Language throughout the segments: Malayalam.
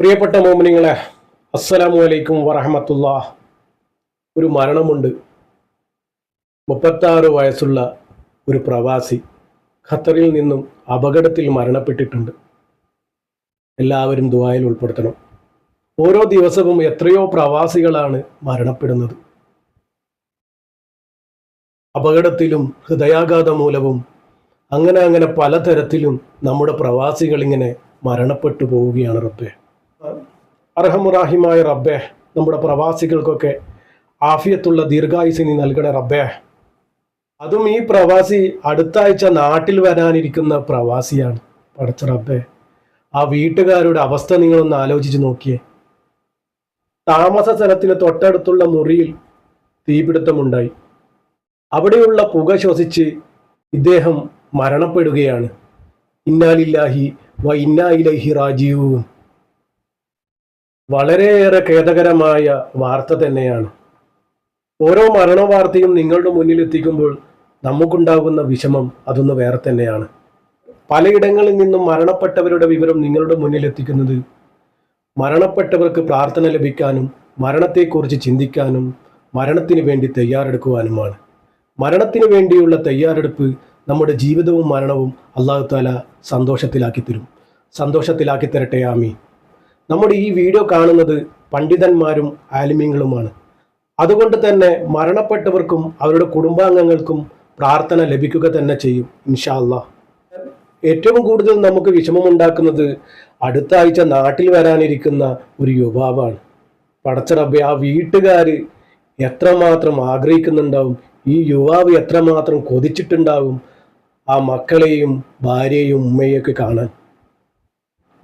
പ്രിയപ്പെട്ട മോമിനിങ്ങളെ അസ്സലാമു അലൈക്കും വറഹമത്തുള്ള. ഒരു മരണമുണ്ട്. മുപ്പത്താറ് വയസ്സുള്ള ഒരു പ്രവാസി ഖത്തറിൽ നിന്നും അപകടത്തിൽ മരണപ്പെട്ടിട്ടുണ്ട്. എല്ലാവരും ദുബായിൽ ഉൾപ്പെടുത്തണം. ഓരോ ദിവസവും എത്രയോ പ്രവാസികളാണ് മരണപ്പെടുന്നത്. അപകടത്തിലും ഹൃദയാഘാതം മൂലവും അങ്ങനെ അങ്ങനെ പലതരത്തിലും നമ്മുടെ പ്രവാസികൾ ഇങ്ങനെ മരണപ്പെട്ടു പോവുകയാണ് റബ്ബെ. അർഹമുറാഹിമായ റബ്ബേ നമ്മുടെ പ്രവാസികൾക്കൊക്കെ ആഫിയത്തുള്ള ദീർഘായുസ് നീ നൽകണേ റബ്ബേ. അതും ഈ പ്രവാസി അടുത്ത ആഴ്ച നാട്ടിൽ വരാനിരിക്കുന്ന പ്രവാസിയാണ്. പഠിച്ച റബ്ബേ ആ വീട്ടുകാരുടെ അവസ്ഥ നിങ്ങളൊന്ന് ആലോചിച്ച് നോക്കിയേ. താമസ സ്ഥലത്തിന് തൊട്ടടുത്തുള്ള മുറിയിൽ തീപിടുത്തമുണ്ടായി. അവിടെയുള്ള പുക ശ്വസിച്ച് ഇദ്ദേഹം മരണപ്പെടുകയാണ്. ഇന്നാലില്ലാഹി വ ഇന്നായിലഹി റാജിയൂൻ വളരെയേറെ ഖേദകരമായ വാർത്ത തന്നെയാണ്. ഓരോ മരണവാർത്തയും നിങ്ങളുടെ മുന്നിൽ എത്തിക്കുമ്പോൾ നമുക്കുണ്ടാകുന്ന വിഷമം അതൊന്ന് വേറെ തന്നെയാണ്. പലയിടങ്ങളിൽ നിന്നും മരണപ്പെട്ടവരുടെ വിവരം നിങ്ങളുടെ മുന്നിൽ എത്തിക്കുന്നത് മരണപ്പെട്ടവർക്ക് പ്രാർത്ഥന ലഭിക്കാനും മരണത്തെക്കുറിച്ച് ചിന്തിക്കാനും മരണത്തിന് വേണ്ടി തയ്യാറെടുക്കുവാനുമാണ്. മരണത്തിന് വേണ്ടിയുള്ള തയ്യാറെടുപ്പ് നമ്മുടെ ജീവിതവും മരണവും അള്ളാഹു താല സന്തോഷത്തിലാക്കി തരും. സന്തോഷത്തിലാക്കി തരട്ടെ. ആമി നമ്മുടെ ഈ വീഡിയോ കാണുന്നത് പണ്ഡിതന്മാരും ആലിമ്യങ്ങളുമാണ് അതുകൊണ്ട് തന്നെ മരണപ്പെട്ടവർക്കും അവരുടെ കുടുംബാംഗങ്ങൾക്കും പ്രാർത്ഥന ലഭിക്കുക തന്നെ ചെയ്യും ഇൻഷാല്ല ഏറ്റവും കൂടുതൽ നമുക്ക് വിഷമമുണ്ടാക്കുന്നത് അടുത്ത ആഴ്ച നാട്ടിൽ വരാനിരിക്കുന്ന ഒരു യുവാവാണ്. പടച്ചറബെ ആ വീട്ടുകാർ എത്രമാത്രം ആഗ്രഹിക്കുന്നുണ്ടാവും ഈ യുവാവ് എത്രമാത്രം കൊതിച്ചിട്ടുണ്ടാവും ആ മക്കളെയും ഭാര്യയെയും ഉമ്മയൊക്കെ കാണാൻ.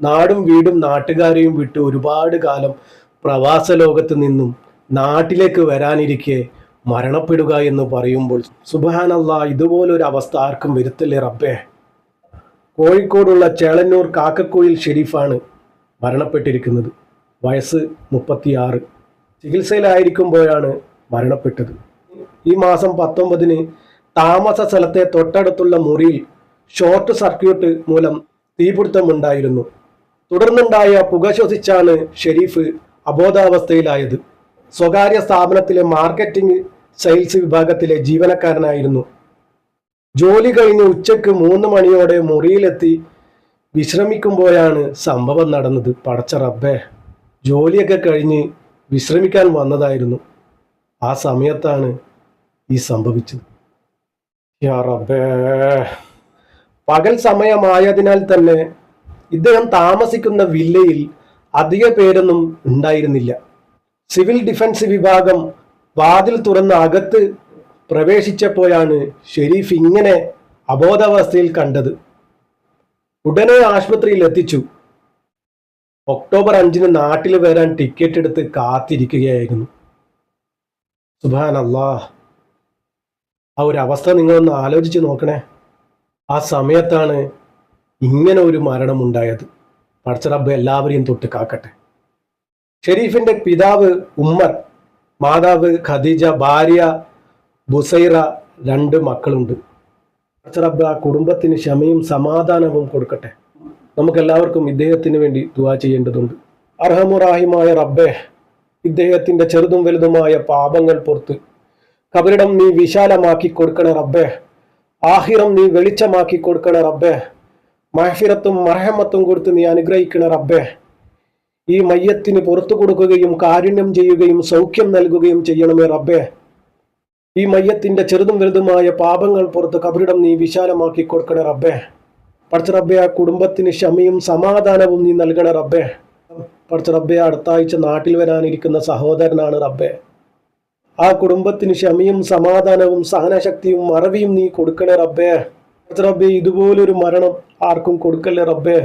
നാടും വീടും നാട്ടുകാരെയും വിട്ട് ഒരുപാട് കാലം പ്രവാസ ലോകത്ത് നിന്നും നാട്ടിലേക്ക് വരാനിരിക്കെ മരണപ്പെടുക എന്ന് പറയുമ്പോൾ സുബാനല്ല ഇതുപോലൊരു അവസ്ഥ ആർക്കും വരുത്തല്ലേ റബ്ബേ? കോഴിക്കോടുള്ള ചേളന്നൂർ കാക്കക്കോയിൽ ഷെരീഫാണ് മരണപ്പെട്ടിരിക്കുന്നത്. വയസ്സ് മുപ്പത്തിയാറ്. ചികിത്സയിലായിരിക്കുമ്പോഴാണ് മരണപ്പെട്ടത്. ഈ മാസം പത്തൊമ്പതിന് താമസ സ്ഥലത്തെ തൊട്ടടുത്തുള്ള മുറിയിൽ ഷോർട്ട് സർക്യൂട്ട് മൂലം തീപിടുത്തമുണ്ടായിരുന്നു. തുടർന്നുണ്ടായ പുക ശ്വസിച്ചാണ് ഷെരീഫ് അബോധാവസ്ഥയിലായത്. സ്വകാര്യ സ്ഥാപനത്തിലെ മാർക്കറ്റിംഗ് സെയിൽസ് വിഭാഗത്തിലെ ജീവനക്കാരനായിരുന്നു. ജോലി കഴിഞ്ഞ് ഉച്ചയ്ക്ക് മൂന്ന് മണിയോടെ മുറിയിലെത്തി വിശ്രമിക്കുമ്പോഴാണ് സംഭവം നടന്നത്. പടച്ച റബ്ബേ ജോലിയൊക്കെ കഴിഞ്ഞ് വിശ്രമിക്കാൻ വന്നതായിരുന്നു. ആ സമയത്താണ് ഈ സംഭവിച്ചത്. യാ റബ്ബേ. പകൽ സമയമായതിനാൽ തന്നെ ഇദ്ദേഹം താമസിക്കുന്ന വില്ലയിൽ അധിക പേരൊന്നും ഉണ്ടായിരുന്നില്ല. സിവിൽ ഡിഫൻസ് വിഭാഗം വാതിൽ തുറന്ന് അകത്ത് പ്രവേശിച്ചപ്പോഴാണ് ഷെരീഫ് ഇങ്ങനെ അബോധാവസ്ഥയിൽ കണ്ടത്. ഉടനെ ആശുപത്രിയിൽ എത്തിച്ചു. ഒക്ടോബർ അഞ്ചിന് നാട്ടിൽ വരാൻ ടിക്കറ്റ് എടുത്ത് കാത്തിരിക്കുകയായിരുന്നു. സുബാൻ അല്ലാ ആ ഒരു അവസ്ഥ നിങ്ങളൊന്ന് ആലോചിച്ച് നോക്കണേ. ആ സമയത്താണ് ഇങ്ങനെ ഒരു മരണം ഉണ്ടായത് പടച്ചറബ്ബ് എല്ലാവരെയും തൊട്ട് കാക്കട്ടെ. ഷെരീഫിന്റെ പിതാവ് ഉമ്മർ മാതാവ് ഖദീജ ഭാര്യ ബുസൈറ രണ്ട് മക്കളുണ്ട്. പടച്ചറബ്ബ് ആ കുടുംബത്തിന് ക്ഷമയും സമാധാനവും കൊടുക്കട്ടെ. നമുക്കെല്ലാവർക്കും ഇദ്ദേഹത്തിന് വേണ്ടി ദുവാ ചെയ്യേണ്ടതുണ്ട്. അർഹമുറാഹിമായ റബ്ബെ ഇദ്ദേഹത്തിന്റെ ചെറുതും വലുതുമായ പാപങ്ങൾ പുറത്ത് കബരിടം നീ വിശാലമാക്കി കൊടുക്കണേ റബ്ബെ. ആഹിറം നീ വെളിച്ചമാക്കി കൊടുക്കണേ റബ്ബേ. മഹഫിറത്തും മർഹമത്തും കൊടുത്ത് നീ അനുഗ്രഹിക്കണ റബ്ബേ. ഈ മയ്യത്തിന് പുറത്തു കൊടുക്കുകയും കാരുണ്യം ചെയ്യുകയും സൗഖ്യം നൽകുകയും ചെയ്യണമേ റബ്ബേ. ഈ മയ്യത്തിന്റെ ചെറുതും വലുതുമായ പാപങ്ങൾ പുറത്ത് കബറിടം നീ വിശാലമാക്കി കൊടുക്കണ റബ്ബേ. പഠിച്ച റബ്ബെ ആ കുടുംബത്തിന് ക്ഷമയും സമാധാനവും നീ നൽകണ റബ്ബേ. പഠിച്ച റബ്ബെ അടുത്ത ആഴ്ച നാട്ടിൽ വരാനിരിക്കുന്ന സഹോദരനാണ് റബ്ബേ. ആ കുടുംബത്തിന് ക്ഷമയും സമാധാനവും സഹനശക്തിയും മറവിയും നീ കൊടുക്കണേ റബ്ബേ. റബ്ബെ ഇതുപോലൊരു മരണം ആർക്കും കൊടുക്കല്ലേ റബ്ബേ?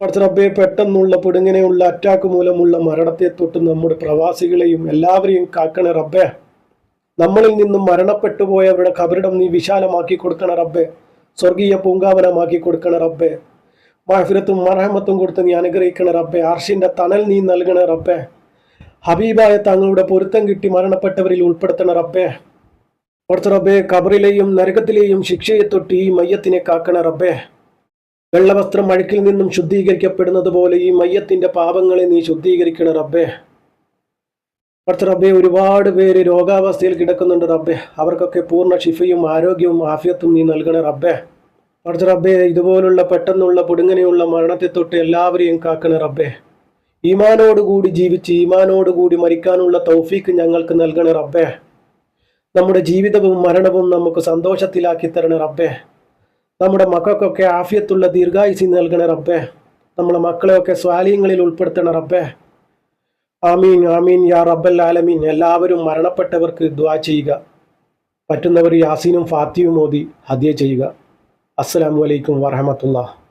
പഠിച്ച റബ്ബെ പെട്ടെന്നുള്ള പിടുങ്ങനെയുള്ള അറ്റാക്ക് മൂലമുള്ള മരണത്തെ തൊട്ട് നമ്മുടെ പ്രവാസികളെയും എല്ലാവരെയും കാക്കണേ റബ്ബേ. നമ്മളിൽ നിന്നും മരണപ്പെട്ടു പോയവരുടെ കബറിടം നീ വിശാലമാക്കി കൊടുക്കണ റബ്ബേ. സ്വർഗീയ പൂങ്കാവനമാക്കി കൊടുക്കണ റബ്ബേ. മഹഫിരത്തും മറഹമത്തും കൊടുത്ത് നീ അനുഗ്രഹിക്കണ റബ്ബെ. അർഷിന്റെ തണൽ നീ നൽകണ റബ്ബെ. ഹബീബായ തങ്ങളുടെ പൊരുത്തം കിട്ടി മരണപ്പെട്ടവരിൽ ഉൾപ്പെടുത്തണ റബ്ബേ. കുറച്ച് റബ്ബെ കബറിലെയും നരകത്തിലെയും ശിക്ഷയെ തൊട്ട് ഈ മയ്യത്തിനെ കാക്കണ റബ്ബെ. വെള്ളവസ്ത്രം അഴുക്കിൽ നിന്നും ശുദ്ധീകരിക്കപ്പെടുന്നത് പോലെ ഈ മയ്യത്തിന്റെ പാപങ്ങളെ നീ ശുദ്ധീകരിക്കണ റബ്ബെ. ഓർത്ത റബ്ബെ ഒരുപാട് പേര് രോഗാവസ്ഥയിൽ കിടക്കുന്നുണ്ട് റബ്ബെ. അവർക്കൊക്കെ പൂർണ ശിഫയും ആരോഗ്യവും ആഫിയത്തും നീ നൽകണ റബ്ബെ. ഓർത്ത റബ്ബെ ഇതുപോലുള്ള പെട്ടെന്നുള്ള പൊടുങ്ങനെയുള്ള മരണത്തെ തൊട്ട് എല്ലാവരെയും കാക്കണ റബ്ബെ. ഈമാനോടുകൂടി ജീവിച്ച് ഈമാനോടുകൂടി മരിക്കാനുള്ള തൗഫീക്ക് ഞങ്ങൾക്ക് നൽകണ റബ്ബെ. നമ്മുടെ ജീവിതവും മരണവും നമുക്ക് സന്തോഷത്തിലാക്കി തരണേ റബ്ബേ. നമ്മുടെ മക്കൾക്കൊക്കെ ആഫിയത്തുള്ള ദീർഘായുസി നൽകണേ റബ്ബേ. നമ്മുടെ മക്കളെയൊക്കെ സ്വാലീയങ്ങളിൽ ഉൾപ്പെടുത്തണ റബ്ബേ. ആമീൻ ആമീൻ യാ റബ്ബൽ ആലമീൻ. എല്ലാവരും മരണപ്പെട്ടവർക്ക് ദ്വാ ചെയ്യുക. പറ്റുന്നവർ യാസീനും ഫാത്തിയും മോദി ഹദ്യ ചെയ്യുക. അസ്സലാമു അലൈക്കും വറഹമത്തുള്ള